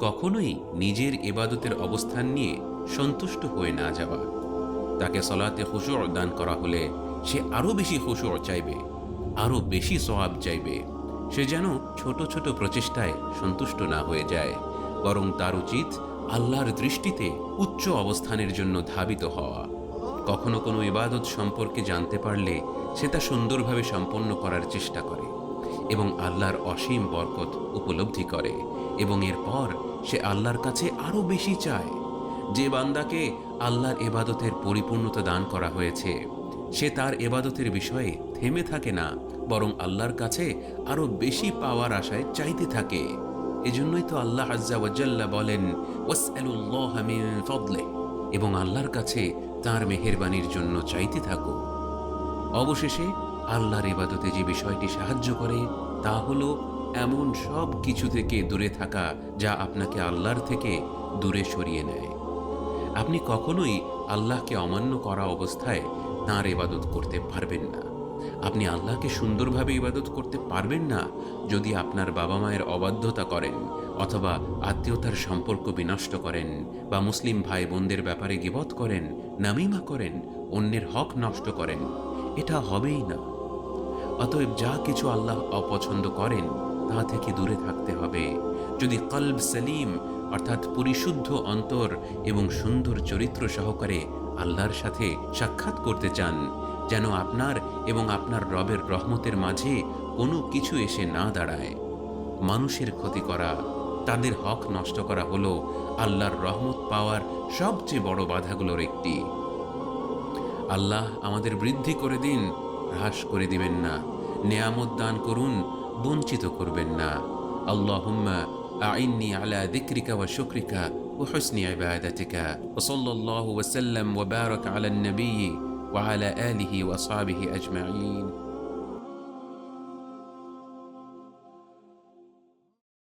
কখনোই নিজের এবাদতের অবস্থান নিয়ে সন্তুষ্ট হয়ে না যাওয়া। তাকে সলাতে হুসুর দান করা হলে সে আরও বেশি হুসুর চাইবে আরও বেশি সওয়াব চাইবে। সে যেন ছোট ছোট প্রচেষ্টায় সন্তুষ্ট না হয়ে যায়, বরং তার উচিত আল্লাহর দৃষ্টিতে উচ্চ অবস্থানের জন্য ধাবিত হওয়া। কখনো কোনো ইবাদত সম্পর্কে জানতে পারলে সে তা সুন্দরভাবে সম্পন্ন করার চেষ্টা করে। এবং আল্লাহর অসীম বরকত উপলব্ধি করে এবং এরপর সে আল্লাহর কাছে আরও বেশি চায়। যে বান্দাকে আল্লাহর এবাদতের পরিপূর্ণতা দান করা হয়েছে, সে তার এবাদতের বিষয়ে থেমে থাকে না, বরং আল্লাহর কাছে আরও বেশি পাওয়ার আশায় চাইতে থাকে। এজন্যই তো আল্লাহ আজ্জা ওয়াজাল্লা বলেন এবং আল্লাহর কাছে তার মেহেরবানির জন্য চাইতে থাকো। অবশেষে আল্লাহর ইবাদতে যে বিষয়টি সাহায্য করে, তা হলো এমন সব কিছু থেকে দূরে থাকা যা আপনাকে আল্লাহর থেকে দূরে সরিয়ে নেয়। আপনি কখনোই আল্লাহকে অমান্য করা অবস্থায় তাঁর ইবাদত করতে পারবেন না। আপনি আল্লাহকে সুন্দরভাবে ইবাদত করতে পারবেন না যদি আপনার বাবা মায়ের অবাধ্যতা করেন অথবা আত্মীয়তার সম্পর্ক বিনষ্ট করেন বা মুসলিম ভাই বোনদের ব্যাপারে গিবত করেন, নামিমা করেন, অন্যের হক নষ্ট করেন, এটা হবেই না। অতএব যা কিছু আল্লাহ অপছন্দ করেন, তা থেকে দূরে থাকতে হবে। যদি কলব সেলিম, অর্থাৎ পরিশুদ্ধ অন্তর এবং সুন্দর চরিত্র সহকারে আল্লাহর সাথে সাক্ষাৎ করতে চান, যেন আপনার এবং আপনার রবের রহমতের মাঝে কোনো কিছু এসে না দাঁড়ায়। মানুষের ক্ষতি করা, তাদের হক নষ্ট করা হলো আল্লাহর রহমত পাওয়ার সবচেয়ে বড় বাধাগুলোর একটি। আল্লাহ আমাদের বৃদ্ধি করে দিন হ্রাস করে দিবেন না নেয়ামত দান করুন বঞ্চিত করবেন না আল্লাহুম্মা أعني على ذكرك وشكرك وحسن عبادتك وصلى الله وسلم وبارك على النبي وعلى آله وأصحابه أجمعين